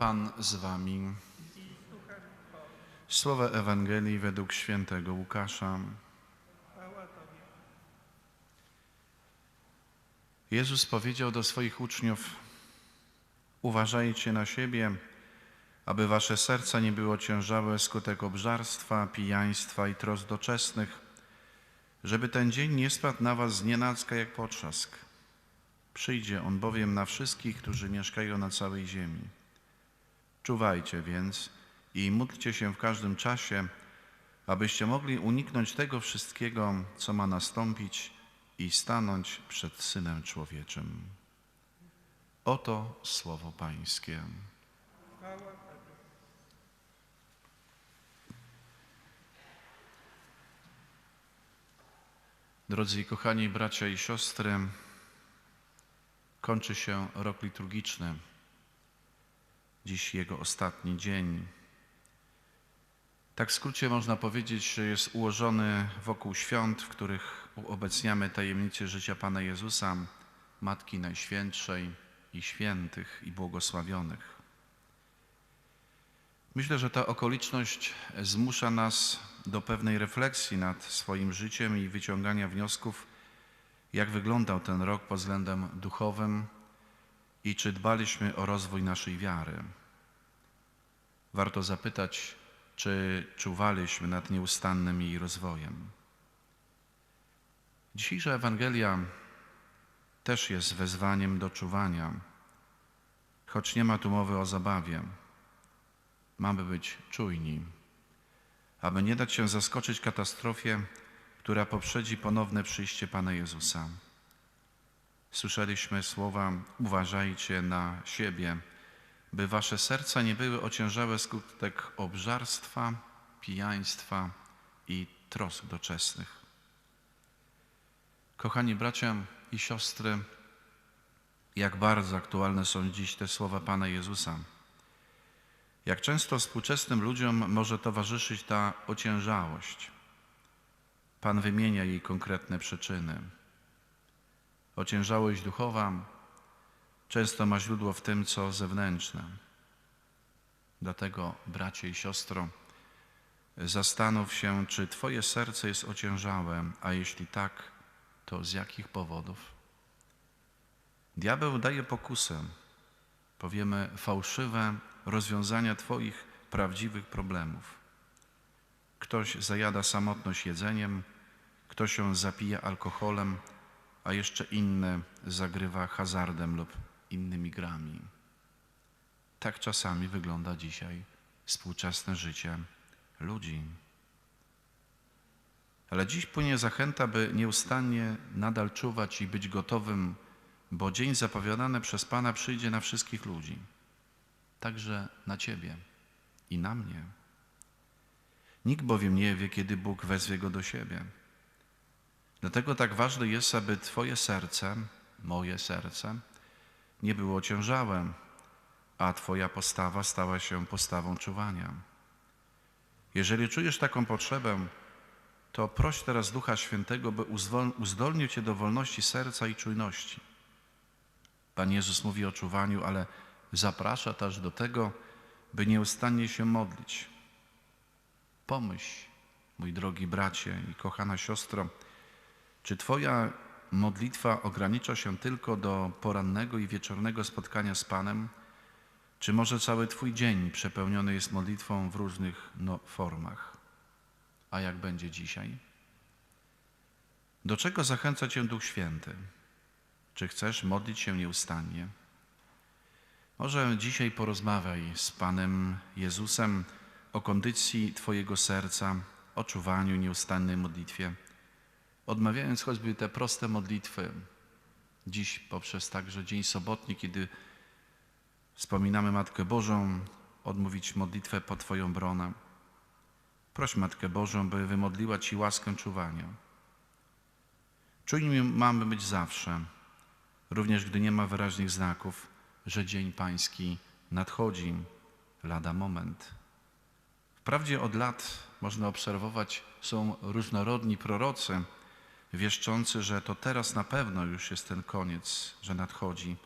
Pan z wami. Słowa Ewangelii według świętego Łukasza. Jezus powiedział do swoich uczniów: Uważajcie na siebie, aby wasze serca nie było ciężałe skutek obżarstwa, pijaństwa i trosk doczesnych, żeby ten dzień nie spadł na was znienacka jak potrzask. Przyjdzie on bowiem na wszystkich, którzy mieszkają na całej ziemi. Czuwajcie więc i módlcie się w każdym czasie, abyście mogli uniknąć tego wszystkiego, co ma nastąpić i stanąć przed Synem Człowieczym. Oto słowo Pańskie. Drodzy i kochani bracia i siostry, kończy się rok liturgiczny. Dziś jego ostatni dzień. Tak w skrócie można powiedzieć, że jest ułożony wokół świąt, w których uobecniamy tajemnice życia Pana Jezusa, Matki Najświętszej i świętych i błogosławionych. Myślę, że ta okoliczność zmusza nas do pewnej refleksji nad swoim życiem i wyciągania wniosków, jak wyglądał ten rok pod względem duchowym i czy dbaliśmy o rozwój naszej wiary. Warto zapytać, czy czuwaliśmy nad nieustannym jej rozwojem. Dzisiejsza Ewangelia też jest wezwaniem do czuwania, choć nie ma tu mowy o zabawie. Mamy być czujni, aby nie dać się zaskoczyć katastrofie, która poprzedzi ponowne przyjście Pana Jezusa. Słyszeliśmy słowa: Uważajcie na siebie, by wasze serca nie były ociężałe skutek obżarstwa, pijaństwa i trosk doczesnych. Kochani bracia i siostry, jak bardzo aktualne są dziś te słowa Pana Jezusa. Jak często współczesnym ludziom może towarzyszyć ta ociężałość. Pan wymienia jej konkretne przyczyny. Ociężałość duchowa często ma źródło w tym, co zewnętrzne. Dlatego, bracie i siostro, zastanów się, czy Twoje serce jest ociężałe, a jeśli tak, to z jakich powodów? Diabeł daje pokusę, powiemy fałszywe rozwiązania Twoich prawdziwych problemów. Ktoś zajada samotność jedzeniem, ktoś się zapija alkoholem, a jeszcze inny zagrywa hazardem lub innymi grami. Tak czasami wygląda dzisiaj współczesne życie ludzi. Ale dziś płynie zachęta, by nieustannie nadal czuwać i być gotowym, bo dzień zapowiadany przez Pana przyjdzie na wszystkich ludzi, także na Ciebie i na mnie. Nikt bowiem nie wie, kiedy Bóg wezwie go do siebie. Dlatego tak ważne jest, aby Twoje serce, moje serce, nie było ociężałe, a Twoja postawa stała się postawą czuwania. Jeżeli czujesz taką potrzebę, to proś teraz Ducha Świętego, by uzdolnił Cię do wolności serca i czujności. Pan Jezus mówi o czuwaniu, ale zaprasza też do tego, by nieustannie się modlić. Pomyśl, mój drogi bracie i kochana siostro, czy Twoja modlitwa ogranicza się tylko do porannego i wieczornego spotkania z Panem, czy może cały Twój dzień przepełniony jest modlitwą w różnych no, formach? A jak będzie dzisiaj? Do czego zachęca Cię Duch Święty? Czy chcesz modlić się nieustannie? Może dzisiaj porozmawiaj z Panem Jezusem o kondycji Twojego serca, o czuwaniu, nieustannej modlitwie odmawiając choćby te proste modlitwy, dziś poprzez także Dzień Sobotni, kiedy wspominamy Matkę Bożą, odmówić modlitwę po Twoją bronę. Proś Matkę Bożą, by wymodliła Ci łaskę czuwania. Czujni mamy być zawsze, również gdy nie ma wyraźnych znaków, że Dzień Pański nadchodzi lada moment. Wprawdzie od lat można obserwować, są różnorodni prorocy, wieszczący, że to teraz na pewno już jest ten koniec, że nadchodzi.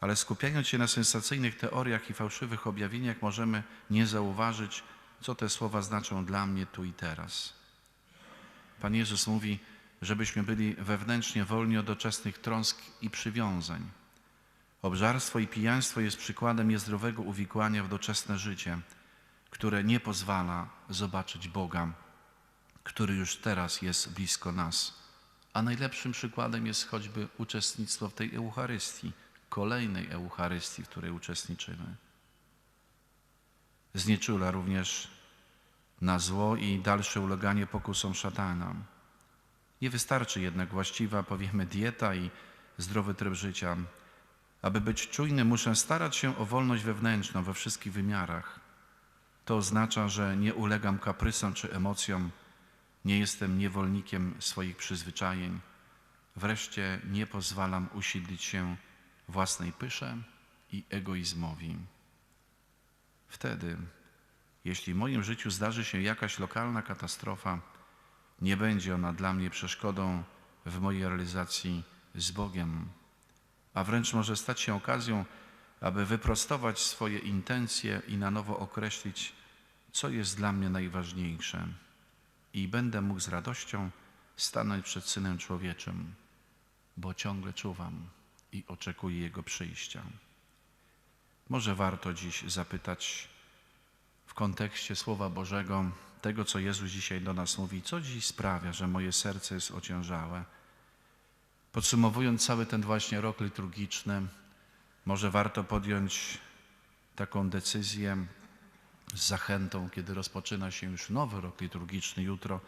ale skupiając się na sensacyjnych teoriach i fałszywych objawieniach, możemy nie zauważyć, co te słowa znaczą dla mnie tu i teraz. Pan Jezus mówi, żebyśmy byli wewnętrznie wolni od doczesnych trąsk i przywiązań. Obżarstwo i pijaństwo jest przykładem niezdrowego uwikłania w doczesne życie, które nie pozwala zobaczyć Boga, który już teraz jest blisko nas. A najlepszym przykładem jest choćby uczestnictwo w tej Eucharystii, kolejnej Eucharystii, w której uczestniczymy. Znieczula również na zło i dalsze uleganie pokusom szatana. Nie wystarczy jednak właściwa, powiemy, dieta i zdrowy tryb życia. Aby być czujny, muszę starać się o wolność wewnętrzną we wszystkich wymiarach. To oznacza, że nie ulegam kaprysom czy emocjom, nie jestem niewolnikiem swoich przyzwyczajeń. Wreszcie nie pozwalam usiedlić się własnej pysze i egoizmowi. Wtedy, jeśli w moim życiu zdarzy się jakaś lokalna katastrofa, nie będzie ona dla mnie przeszkodą w mojej realizacji z Bogiem, a wręcz może stać się okazją, aby wyprostować swoje intencje i na nowo określić, co jest dla mnie najważniejsze. I będę mógł z radością stanąć przed Synem Człowieczym, bo ciągle czuwam i oczekuję Jego przyjścia. Może warto dziś zapytać w kontekście Słowa Bożego, tego co Jezus dzisiaj do nas mówi, co dziś sprawia, że moje serce jest ociężałe. Podsumowując cały ten właśnie rok liturgiczny, może warto podjąć taką decyzję z zachętą, kiedy rozpoczyna się już nowy rok liturgiczny, jutro,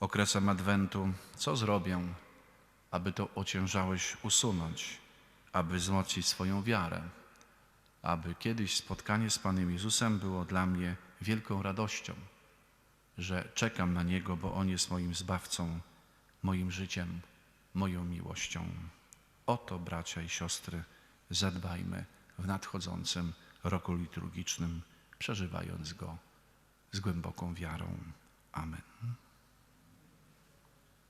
okresem Adwentu, co zrobię, aby to ociężałość usunąć, aby wzmocnić swoją wiarę, aby kiedyś spotkanie z Panem Jezusem było dla mnie wielką radością, że czekam na Niego, bo On jest moim Zbawcą, moim życiem, moją miłością. O to, bracia i siostry, zadbajmy w nadchodzącym roku liturgicznym, przeżywając go z głęboką wiarą. Amen.